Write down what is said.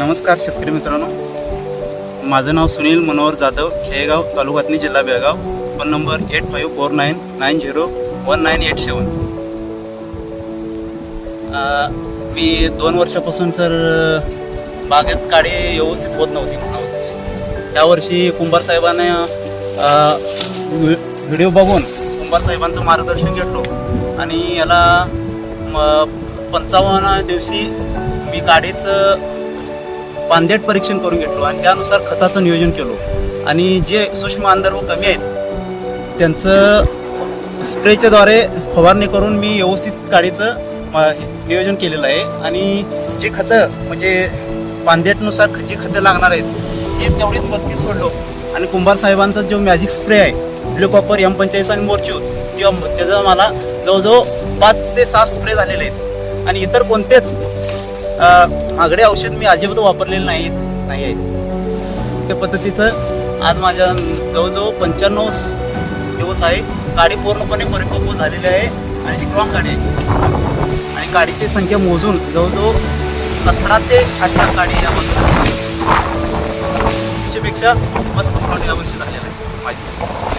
नमस्कार शेतकरी मित्रांनो. माझं नाव सुनील मनोहर जाधव खेळगाव तालुक्यातनी जिल्हा Belgaum phone number eight five four nine nine zero one nine eight seven. मी दोन वर्षापासून सर बागेत काडी व्यवस्थित होत नव्हती त्यावर्षी कुंभार साहेबाने व्हिडिओ बघून कुंभार साहेबांचं मार्गदर्शन घेतलो आणि याला म, पंचावन्न दिवशी मी काडीचं पानदेट परीक्षण करून घेतलो आणि त्यानुसार खताचं नियोजन केलो. आणि जे सूक्ष्म अंधार कमी आहेत त्यांचं स्प्रेच्या द्वारे फवारणी करून मी व्यवस्थित काढीचं नियोजन केलेलं आहे. आणि जे खतं म्हणजे पांदेटनुसार ख- जी खतं लागणार आहेत तीच तेवढीच मजबूत सोडलो. आणि कुंभार साहेबांचा जो मॅजिक स्प्रे आहे ब्लू कॉपर एम पंचेचाळीस आणि मोर्चू किंवा त्याचा मला जवळजवळ पाच ते सहा स्प्रे झालेले आहेत. आणि इतर कोणतेच महागडे औषध मी अजिबात वापरलेले नाहीत नाही आहेत त्या पद्धतीचं आज माझ्या जवळजवळ पंच्याण्णव दिवस आहे. गाडी पूर्णपणे परिपक्व झालेली आहे आणि स्ट्रॉंग गाडी आहे. आणि गाडीची संख्या मोजून जवळजवळ सतरा ते अठरा गाडी यामध्ये त्याच्यापेक्षा मस्त झालेलं आहे. माझी.